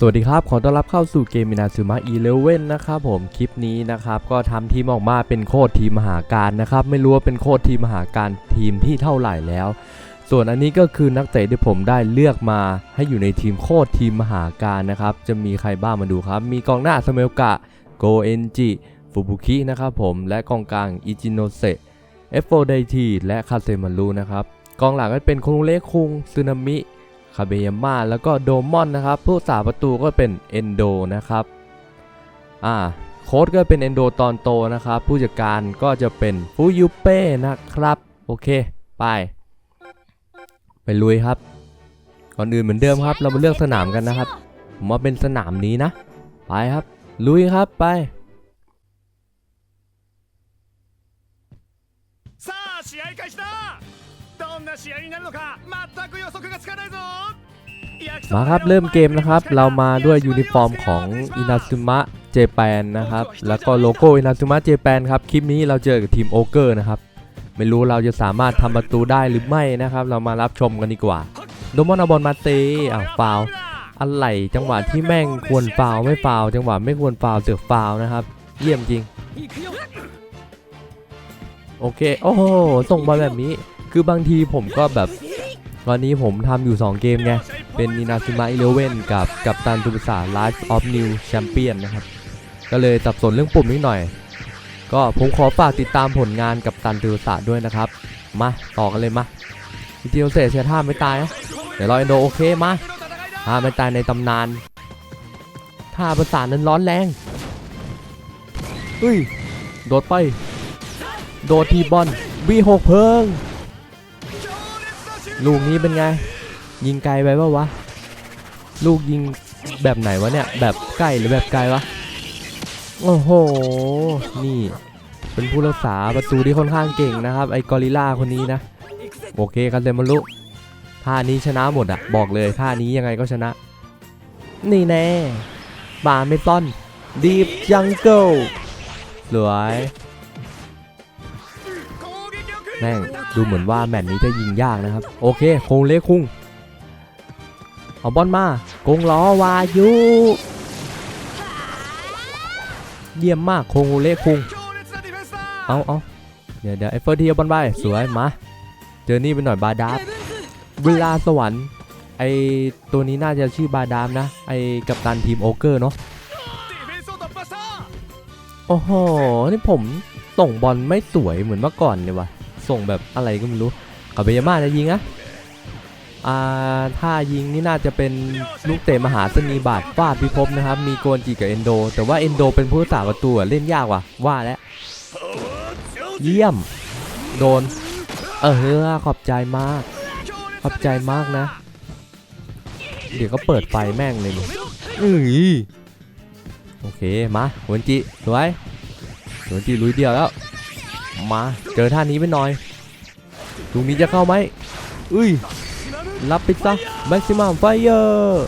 สวัสดีครับ ขอต้อนรับเข้าสู่เกมมินาซึมะอีเลเว่นนะครับผมคลิปนี้นะครับ ก็ทำทีมออกมาเป็นโคตรทีมมหาการนะครับ ไม่รู้ว่าเป็นโคตรทีมมหาการทีมที่เท่าไหร่แล้ว ส่วนอันนี้ก็คือนักเตะที่ผมได้เลือกมาให้อยู่ในทีมโคตรทีมมหาการนะครับ จะมีใครบ้างมาดูครับ มีกองหน้าสเมลกะโกเอนจิฟูบุคินะครับผมและกองกลางอิจิโนเซเอฟโฟไดทีและคาเซมารุนะครับกองหลังก็เป็นคุงเล็กคุงซึนามิ คาเบยาม่าแล้วก็โดมอนนะครับผู้สาประตูก็เป็นเอนโดนะครับอ่าโค้ดก็เป็นเอนโดตอนโตนะครับ ผู้จัดการก็จะเป็นฟูยุเป้นะครับ โอเค ไป ไปลุยครับ ก่อนอื่นเหมือนเดิมครับ เรามาเลือกสนามกันนะครับ ผมว่าเป็นสนามนี้นะ ไปครับ ลุยครับไป な試合になるのか全く予測がつかないぞ焼きそ มา ば ครับ の เริ่มเกมนะครับ 両 เรา チーム มาด้วยยูนิฟอร์มของอินาซึมะเจแปนนะครับ แล้วก็โลโก้อินาซึมะเจแปนครับ คลิปนี้เราเจอกับทีมโอเกอร์นะครับ ไม่รู้เราจะสามารถทำประตูได้หรือไม่นะครับ เรามารับชมกันดีกว่า โดมอนเอาบอลมาเตะอ่ะฟาวล์อะไรจังหวะที่แม่งควรฟาวล์ไม่ฟาวล์จังหวะไม่ควรฟาวล์เสือกฟาวล์นะครับ เยี่ยมจริง โอเค โอ้โห ส่งบอลแบบนี้ คือบางทีผมก็แบบวันนี้ผมทำอยู่ 2 เกมไง เป็นอินาซึมะอีเลเว่นกับกับตันตูบิสา Life of New Champion นะครับ ก็เลยสับสนเรื่องปุ่มนิดหน่อย ก็ผมขอฝากติดตามผลงานกับตันตูบิสาด้วยนะครับ มาต่อกันเลยมาวิดีโอเสร็จเสียท่าไม่ตายนะ เดี๋ยวรอเอนโดโอเคมาท่าไม่ตายในตำนาน ท่าประสานนั้นร้อนแรงเฮ้ย โดดไป โดดทีบอลวีหกเพิง ลูกนี้เป็นไง ยิงไกลไปปะวะ ลูกยิงแบบไหนวะเนี่ย แบบใกล้หรือแบบไกลวะ โอ้โห นี่ เป็นผู้รักษาประตูที่ค่อนข้างเก่งนะครับ ไอ้กอริลล่าคนนี้นะ โอเคกันเต็มมาลุท่านี้ชนะหมดอะบอกเลยท่านี้ยังไงก็ชนะ นี่แน่บาเมซอนดีฟยังเกิลสวยแม่ง ดูเหมือนว่าแมตช์นี้จะยิงยากนะครับ โอเคโคงเล็กคุงเอาบอลมากงล้อวายุเยี่ยมมากโคงเล็กคุงเอาเอาเดี๋ยวเดี๋ยวเอฟเฟอร์ที่เอาบอลไปสวยมาเจอนี่ไปหน่อยบาดาฟเวลาสวรรค์ไอตัวนี้น่าจะชื่อบาดามนะ ไอกัปตันทีมโอเกอร์เนาะโอ้โห นี่ผมส่งบอลไม่สวยเหมือนเมื่อก่อนเลยวะ ส่งแบบอะไรก็ไม่รู้กับเบยาม่าจะยิงอะอ่าถ้ายิงนี่น่าจะเป็นลูกเตะมหาเสนีบาทฟาดพิภพนะครับ มีโกนจีกับเอนโด แต่ว่าเอนโดเป็นผู้รักษาประตูเล่นยากว่ะว่าแล้วเยี่ยม โดน เออขอบใจมาก ขอบใจมากนะ เดี๋ยวก็เปิดไฟแม่งเลยนี่อือโอเค มาหวนจิสวยหวนจิลุยเดียวแล้ว มาเจอท่านี้ไปหน่อยตรงนี้จะเข้าไหมอุ้ยรับไปซะแม็กซิมัมไฟเออร์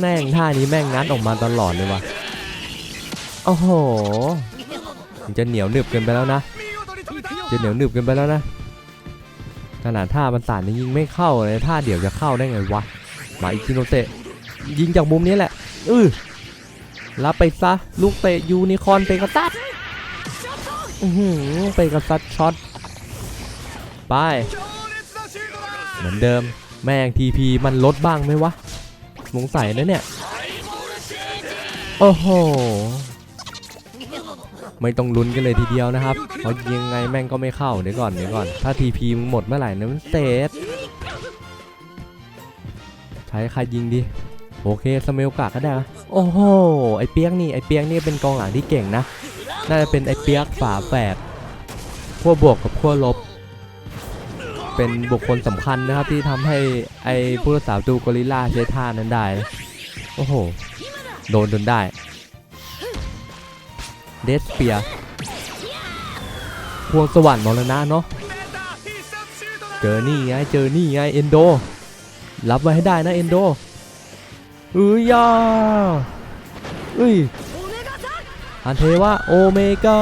แม่งท่านี้แม่งงัดออกมาตลอดเลยวะโอ้โหจะเหนียวหนึบเกินไปแล้วนะ จะเหนียวหนึบเกินไปแล้วนะขนาดท่าบันสานยิงไม่เข้าเลยท่าเดี๋ยวจะเข้าได้ไงวะมาอิคิโนเตยิงจากมุมนี้แหละ อือรับไปซะ ลูกเตะยูนิคอนไปกระตัดอือหือไปกระตัดช็อต ไป เหมือนเดิม แม่งทีพีมันลดบ้างไหมวะสงสัยนะเนี่ย โอ้โห ไม่ต้องลุ้นกันเลยทีเดียวนะครับเพราะยังไงแม่งก็ไม่เข้าเดี๋ยวก่อนเดี๋ยวก่อน ถ้าทีพีมึงหมดเมื่อไหร่นะมันเสร็จใช้ใครยิงดี โอเคสเมลกะก็ได้นะโอ้โหไอเปียกนี่ไอเปียกนี่เป็นกองหลังที่เก่งนะน่าจะเป็นไอเปียกฝาแฝดขั้วบวกกับขั้วลบ เป็นบุคคลสำคัญนะครับที่ทำให้ไอผู้รักษาตูกอริล่าใช้ท่านั้นได้โอ้โหโดนจนได้เดสเปียพวงสวรรค์มรณะเนาะเจอนี่ไงเจอนี่ไงเอนโดรับไว้ให้ได้นะเอนโด อือยาอุ้ยอันเทว่าโอเมก้า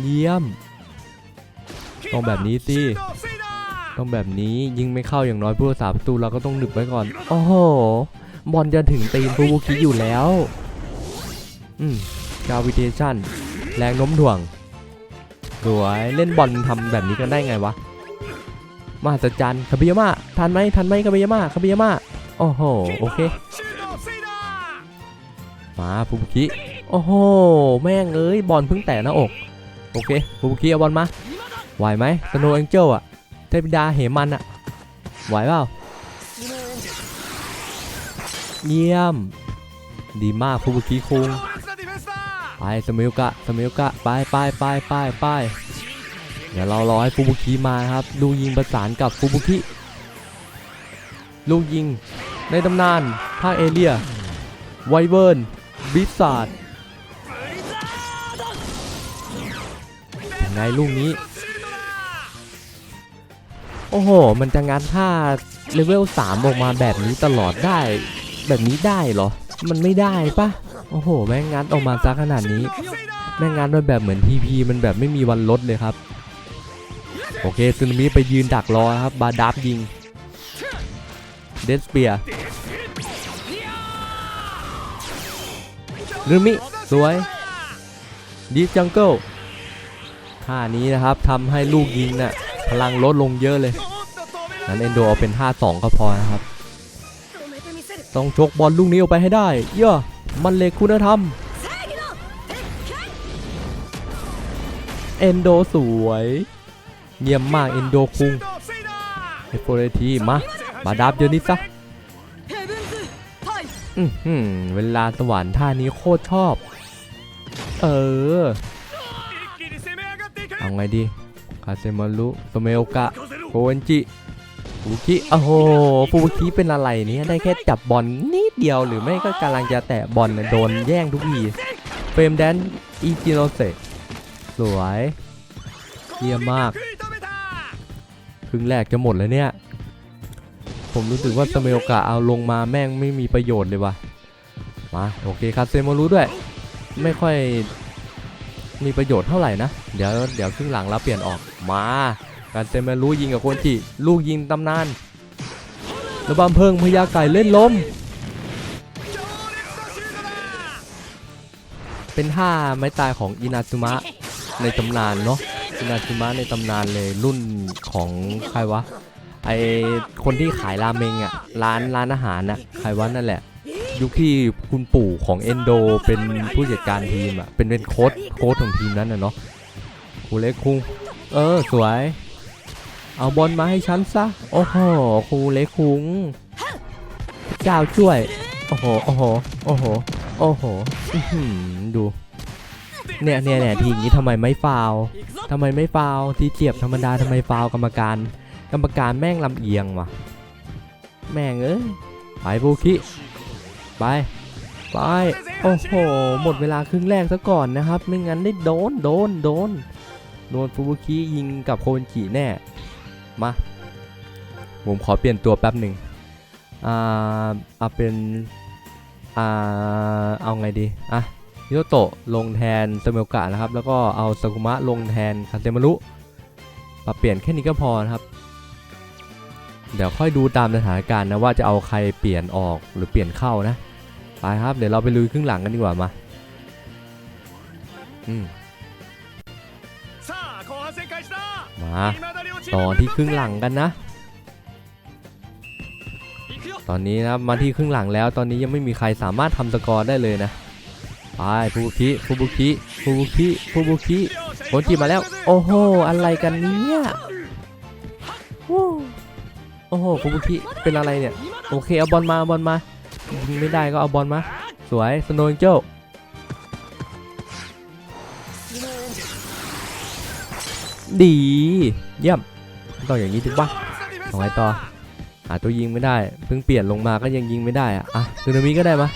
เยี่ยม ต้องแบบนี้สิ ต้องแบบนี้ยิงไม่เข้าอย่างน้อยผู้สาประตูเราก็ต้องหนึบไว้ก่อน โอ้โห บอลจะถึงตีนฟูบุคิอยู่แล้ว อืมกาวิเทชันแรงน้มถ่วงสวยเล่นบอลทำแบบนี้กันได้ไงวะ มหัศจรรย์คาบิยามะทันไหมทันไหมคาบิยามะคาบิยามะ โอ้โห โอเค มาฟูบุกิ โอ้โห แม่งเอ้ย บอลเพิ่งแตะหน้าอก โอเคฟูบุกิเอาบอลมา ไหวไหมสโนว์แองเจิลอะเทพดาเหมันอะไหวเปล่า เยี่ยม ดีมากฟูบุกิคุง ไปสมิลกะสมิลกะ ไปไปไปไปไปเดี๋ยวเรารอให้ฟูบุกิมาครับลูกยิงประสานกับฟูบุกิลูกยิง ในตำนานภาคเอเลีย ไวเวิร์นบิสซาดในลูกนี้ โอ้โห มันจะงัดท่าเลเวล 3 ออกมาแบบนี้ตลอดได้ แบบนี้ได้เหรอ มันไม่ได้ปะโอ้โห แม่งงัดออกมาซะขนาดนี้ แม่งงัดมาแบบเหมือนทีพีมันแบบไม่มีวันลดเลยครับ โอเคซึนามิไปยืนดักรอครับ บาดับยิง เดสเปียร์ ลูมิสวยดีจังเกิลท่านี้นะครับทำให้ลูกยิงนะ่ะพลังลดลงเยอะเลย นั้นเอนโดเอาเป็น 5-2 ก็พอนะครับ ต้องชกบอลลูกนี้ออกไปให้ได้ เยอะมันเล็กคุณธรรม เอนโดสวย เยี่ยมมากเอนโดคุงเอฟเฟเรทีมา บาดาบเดี๋นี้ซะ อืเวลาสวรรค์ท่านี้โคตรชอบ เออ เอาไงดี คาเซมารุโตเมโอกะโคเอนจิฟูคิโอ้โหฟูคิเป็นอะไรเนี่ยได้แค่จับบอลนิดเดียวหรือไม่ก็กำลังจะแตะบอลโดนแย่งทุกที เฟรมแดนอิจิโนเซสวย เยี่ยมมาก ครึ่งแรกจะหมดแล้วเนี่ย ผมรู้สึกว่าสเโอกะเอาลงมาแม่งไม่มีประโยชน์เลยว่ะ มาโอเคครับเซมมรู้ด้วย ไม่ค่อยมีประโยชน์เท่าไหร่นะ เดี๋ยวเดี๋ยวครึ่งหลังเราเปลี่ยนออกมา การเซมมรู้ยิงกับคนจีลูกยิงตำนานระบำเพิงพยาไก่เล่นล้ม เป็นท่าไม้ตายของอินาซุมะในตำนานเนาะอินาซุมะในตำนานเลยรุ่นของใครวะ ไอคนที่ขายราเมงอะร้านร้านอาหารอะใครวะนั่นแหละ ยุคที่คุณปู่ของเอนโดเป็นผู้จัดการทีมอะเป็นเป็นโค้ชโค้ชของทีมนั้นนะเนาะคูเล็กคุงเออสวย เอาบอลมาให้ฉันซะโอ้โหคูเล็กคุงเจ้าช่วยโอ้โหโอ้โหโอ้โหโอ้โหดูเนี่ยเนี่ยเนี่ยทีนี้ทำไมไม่ฟาวทำไมไม่ฟาวทีเจียบธรรมดาทำไมฟาวกรรมการ กรรมการแม่งลำเอียงว่ะ แม่งเอ้ย ไปบูคิ ไป ไป โอ้โห หมดเวลาครึ่งแรกซะก่อนนะครับ ไม่งั้นได้โดน โดน โดน โดนฟูบุคิยิงกับโคนจิแน่ มา ผมขอเปลี่ยนตัวแป๊บหนึ่งอ่าเอาเป็น อ่า เอาไงดี อะฮิโตโตะลงแทนเซเมลกะนะครับ แล้วก็เอาซากุมะลงแทนคาเซมารุปรับเปลี่ยนแค่นี้ก็พอนะครับ เดี๋ยวค่อยดูตามสถานการณ์นะว่าจะเอาใครเปลี่ยนออกหรือเปลี่ยนเข้านะไปครับเดี๋ยวเราไปลุยครึ่งหลังกันดีกว่ามาอืมมาตอนที่ครึ่งหลังกันนะ ตอนนี้นะมาที่ครึ่งหลังแล้ว ตอนนี้ยังไม่มีใครสามารถทำสกอร์ได้เลยนะไปฟูบุคิฟูบุคิฟูบุคิฟูบุคิโอจิมาแล้ว โอ้โห อะไรกันเนี่ยวู โอ้โหฟูบุกิเป็นอะไรเนี่ย โอเคเอาบอลมาบอลมายิงไม่ได้ก็เอาบอลมา สวยสโนนโจดีเยี่ยมต่ออย่างนี้ถูกปะเอาไว้ต่อหาตัวยิงไม่ได้เพิ่งเปลี่ยนลงมาก็ยังยิงไม่ได้อะอะซูนามิก็ได้มะ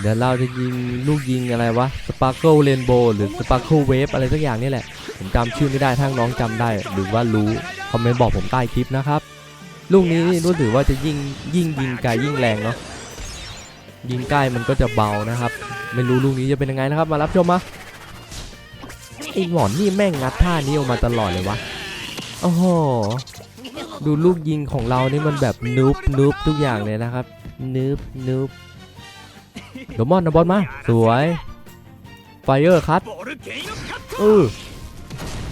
เดี๋ยวเราจะยิงลูกยิงอะไรวะสปาร์เกิลเรนโบว์หรือสปาร์เกิลเวฟอะไรสักอย่างนี่แหละ ผมจำชื่อไม่ได้ทั้งน้องจำได้ หรือว่ารู้ คอมเมนต์บอกผมใต้คลิปนะครับ ลูกนี้รู้สึกว่าจะยิงยิงยิงไกลยิงแรงเนาะยิงใกล้มันก็จะเบานะครับ ไม่รู้ลูกนี้จะเป็นยังไงนะครับ มารับชมมะไอหมอนนี่แม่งงัดท่านี้ออกมาตลอดเลยวะโอ้โหดูลูกยิงของเรานี่มันแบบนูบนูบทุกอย่างเลยนะครับนูบนูบโดมอนนะบอลมา สวยไฟเออร์คัตเออ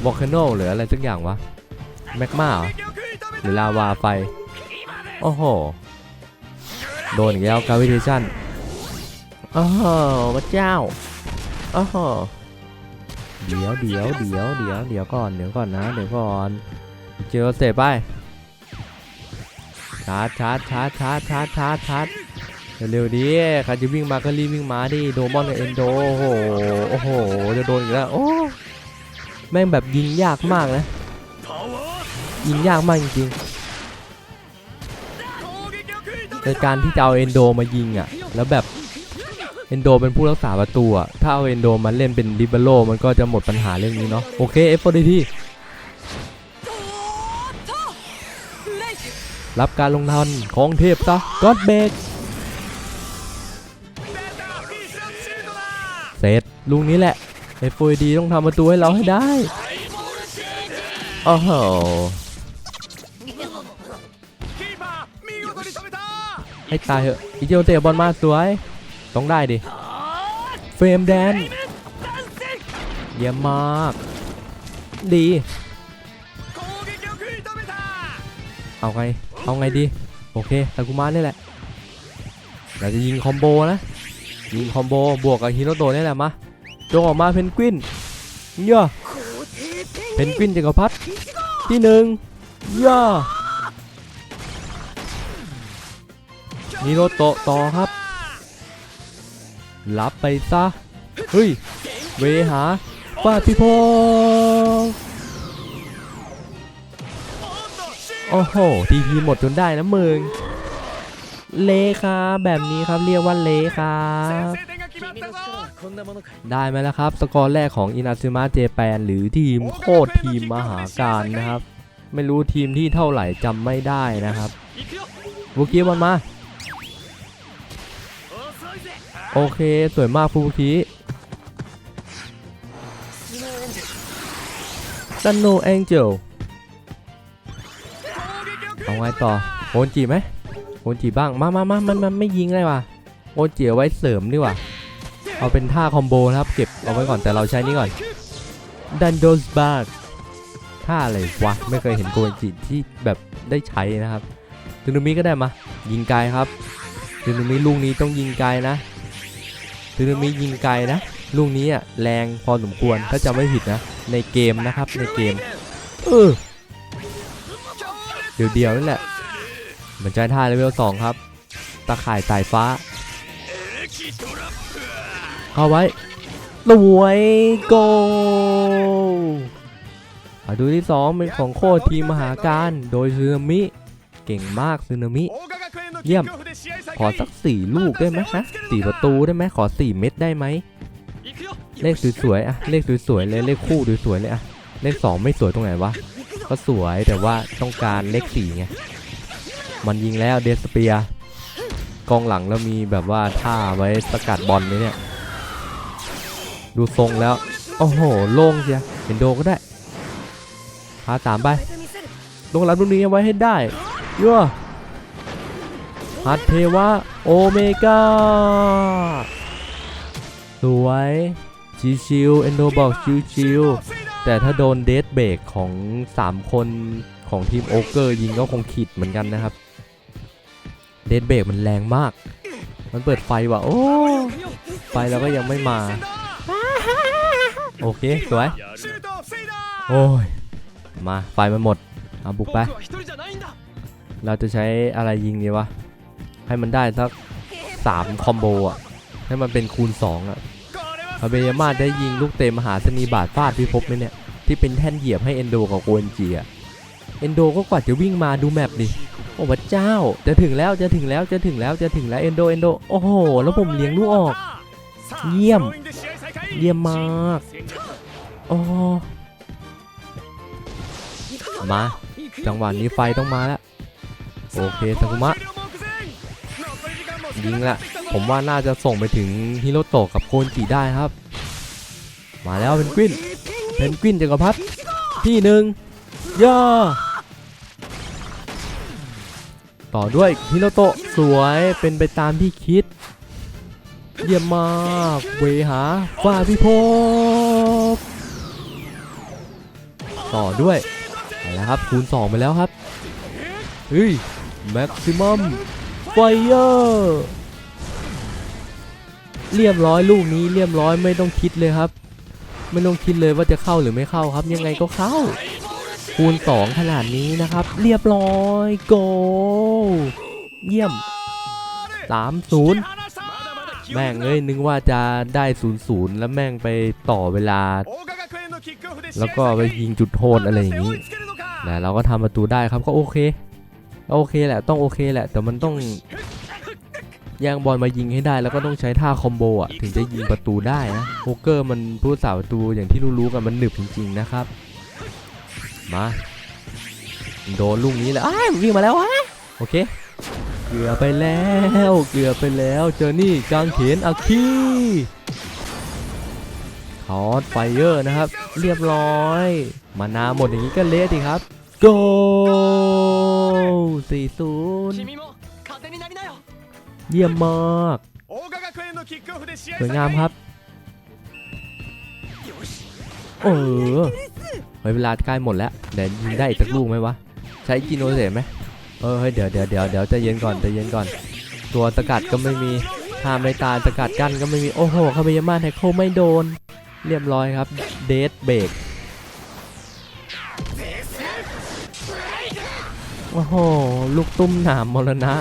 วอลคานอหรืออะไรทุกอย่างวะแมกมา หรือลาวาไฟ โอ้โห โดนอีกแล้วกาวิเทชันโอ้โหพระเจ้า โอ้โห เดี๋ยวเดี๋ยวเดี๋ยวเดี๋ยวเดี๋ยวก่อน เดี๋ยวก่อนนะ เดี๋ยวก่อน เจอเสร็จไป ชาร์จชาร์จชาร์จชาร์จชาร์จชาร์จชาร์จเร็วดิใครจะวิ่งมาก็รีบวิ่งมาดิ โดมอนกับเอ็นโด โอ้โห โอ้โห จะโดนอีกแล้ว โอ้ แม่งแบบยิงยากมากนะ ยิงยากมากจริงๆในการที่จะเอาเอนโดมายิงอะ แล้วแบบเอนโดเป็นผู้รักษาประตูอะ ถ้าเอาเอนโดมาเล่นเป็นดิเบโรมันก็จะหมดปัญหาเรื่องนี้เนาะ โอเคเอฟโฟดีที่รับการลงทันของเทพซะก็อดเบกเสร็จลูกนี้แหละเอฟโฟดีต้องทำประตูให้เราให้ได้ โอ้โห ให้ตายเหอะอีเจลเตะบอลมาสวย ต้องได้ดิ เฟรมแดน เยี่ยมมาก ดี เอาไง เอาไงดี โอเคตะกุมะนี่แหละ เราจะยิงคอมโบนะ ยิงคอมโบบวกกับฮิโรโตะนี่แหละมาจงออกมาเพนกวินเยอะเพนกวินจะกระพัดที่หนึ่งเยอะ นิโรโตะต่อครับ รับไปซะ เฮ้ย เวหาฟาดพิโพโอ้โห ทีพีหมดจนได้นะมึง เลครับแบบนี้ครับเรียกว่าเลครับได้ไหมล่ะครับ สกอร์แรกของอินาซึมะเจแปนหรือทีมโคตรทีมมหาการนะครับ ไม่รู้ทีมที่เท่าไหร่จำไม่ได้นะครับบุกี้มันมา โอเค สวยมากฟูคิซันโนแองเจลเอาไงต่อโอนจีไหมโอนจีบ้าง มามามามันมันไม่ยิงเลยว่ะโอนจีเอาไว้เสริมดีกว่า เอาเป็นท่าคอมโบนะครับ เก็บเอาไว้ก่อนแต่เราใช้นี่ก่อน ดันโดสบาร์ท่าอะไรวะ ไม่เคยเห็นโกนจีที่แบบได้ใช้นะครับตึนามิก็ได้มา ยิงกายครับ ซึนามิลูกนี้ต้องยิงไกลนะซึนามิยิงไกลนะ ลูกนี้อะแรงพอสมควรถ้าจำไม่ผิดนะ ในเกมนะครับในเกม เออ เดี๋ยวเดียวนั่นแหละเหมือนใจท่าเลเวลสองครับ ตะข่ายสายฟ้า เข้าไว้รวยโกดูที่สองเป็นของโคทีมมหาการ โดยซูนามิ เก่งมากซูนามิ เยี่ยม ขอสักสี่ลูกได้ไหมฮะสี่ประตูได้ไหมขอสี่เม็ดได้ไหม เลขสวยๆอะเลขสวยๆเลยเลขคู่สวยๆเลยอะเลขสองไม่สวยตรงไหนวะ ก็สวยแต่ว่าต้องการเลขสี่ไง มันยิงแล้วเดสเปียกองหลังแล้วมีแบบว่าท่าไว้สกัดบอลไหมเนี่ย ดูทรงแล้ว โอ้โห โล่งเชียเห็นโดก็ได้พาสามไปลงรับลูกนี้ไว้ให้ได้ยั่ว พัดเทวะโอเมก้า สวยชิวชิวเอนโดบอกชิวชิวแต่ถ้าโดนเดสเบรกของ 3 คนของทีมโอเกอร์ยิงก็คงขิดเหมือนกันนะครับ เดสเบรกมันแรงมาก มันเปิดไฟว่ะ โอ้ ไฟแล้วก็ยังไม่มา โอเค สวย โอ้ย มาไฟมันหมด เอาบุกไป เราจะใช้อะไรยิงดีวะ ให้มันได้สัก3คอมโบอะให้มันเป็นคูณ 2 อะอาเบยามาได้ยิงลูกเตะมหาสนีบาดฟาดพิภพไหมเนี่ย ที่เป็นแท่นเหยียบให้เอนโดกับโกเอนจีอะเอนโดก็กว่าจะวิ่งมาดูแมปดิโอ้พระเจ้า จะถึงแล้วจะถึงแล้วจะถึงแล้วจะถึงแล้วเอนโดเอนโดโอ้โห แล้วผมเลี้ยงลูกออก เยี่ยม เยี่ยมมากอ๋อมา จังหวะนี้ไฟต้องมาแล้ว โอเคสักุมะ ยิงละผมว่าน่าจะส่งไปถึงฮิโรโตะกับโกนจิได้ครับ มาแล้วเพนกวินเพนกวินจักรพรรดิที่หนึ่งย่าต่อด้วยฮิโรโตะสวยเป็นไปตามที่คิด เยี่ยมมากเวหาฝ่าพิภพต่อด้วยไปแล้วครับคูณ 2 ไปแล้วครับเฮ้ยแม็กซิมัม ไฟเออร์เรียบร้อยลูกนี้เรียบร้อยไม่ต้องคิดเลยครับ ไม่ต้องคิดเลยว่าจะเข้าหรือไม่เข้าครับ ยังไงก็เข้า คูณ 2 ขนาดนี้นะครับ เรียบร้อยโกเยี่ยม 3-0 แม่งเอ้ยนึกว่าจะได้ 0-0 แล้วแม่งไปต่อเวลา แล้วก็ไปยิงจุดโทษอะไรอย่างนี้แต่เราก็ทำประตูได้ครับก็โอเค โอเคแหละต้องโอเคแหละ แต่มันต้องย่างบอลมายิงให้ได้แล้วก็ต้องใช้ท่าคอมโบอะถึงจะยิงประตูได้นะโฮเกอร์มันผู้สาประตูอย่างที่รู้ๆกันมันหนึบจริงๆนะครับ มาโดนลูกนี้แล้วอ้ายวิ่งมาแล้ววะโอเค เกือบไปแล้วเกือบไปแล้วเจอนี่กางเขนอาคีคอร์สไฟเออร์นะครับ เรียบร้อย มานาหมดอย่างนี้ก็เละดิครับโก 40เยี่ยมมากสวยงามครับ เออเวลาใกล้หมดแล้ว เดี๋ยวได้อีกสักลูกไหมวะ ใช้กิโนเสร็จไหมเออเฮ้ยเดี๋ยวเดี๋ยวเดี๋ยวเดี๋ยวจะเย็นก่อนจะเย็นก่อน ตัวสกัดก็ไม่มีทามในตาสกัดกั้นก็ไม่มี โอ้โหคาเบยาม่าแท็กโคไม่โดน เรียบร้อยครับ เดสเบรก โอ้โห ลูกตุ้มหนามมรณะ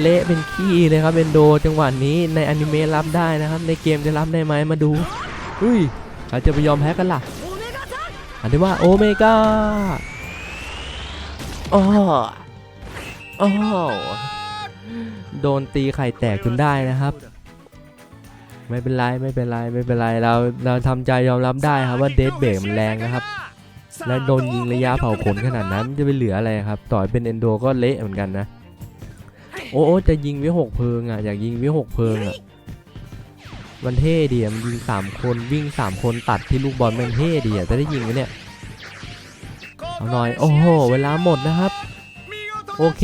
เละเป็นขี้เลยครับเบนโดจังหวะนี้ในอนิเมะรับได้นะครับ ในเกมจะรับได้ไหมมาดูอุ้ยใครจะไปยอมแพ้กันล่ะ อันนี้ว่าโอเมก้าโอ้โอ้โดนตีไข่แตกจนได้นะครับไม่เป็นไรไม่เป็นไรไม่เป็นไรเราเราทำใจยอมรับได้ครับว่าเดสเบรมแรงนะครับ แล้วโดนยิงระยะเผาขนขนาดนั้นจะไปเหลืออะไรครับ ต่อยเป็นเอนโดก็เละเหมือนกันนะ โอ้โอจะยิงวิหกเพลิงอะอยากยิงวิหกเพลิงอะมันเท่ดีอะมันยิงสามคนวิ่งสามคนตัดที่ลูกบอลมันเท่ดีอะจะได้ยิงไหมเนี่ยเอาหน่อยโอ้โหเวลาหมดนะครับ โอเค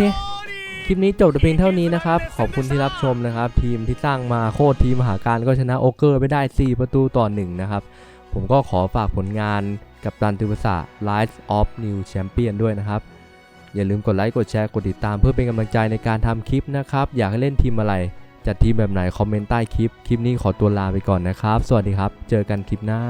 คลิปนี้จบแต่เพียงเท่านี้นะครับ ขอบคุณที่รับชมนะครับ ทีมที่สร้างมาโคตรทีมมหาการก็ชนะโอเกอร์ไปได้ 4 ประตูต่อ1นะครับ ผมก็ขอฝากผลงาน กับตันติวสา Rise of New Champion ด้วยนะครับ อย่าลืมกดไลค์กดแชร์กดติดตามเพื่อเป็นกำลังใจในการทำคลิปนะครับ อยากให้เล่นทีมอะไร จัดทีมแบบไหนคอมเมนต์ใต้คลิป คลิปนี้ขอตัวลาไปก่อนนะครับ สวัสดีครับ เจอกันคลิปหน้า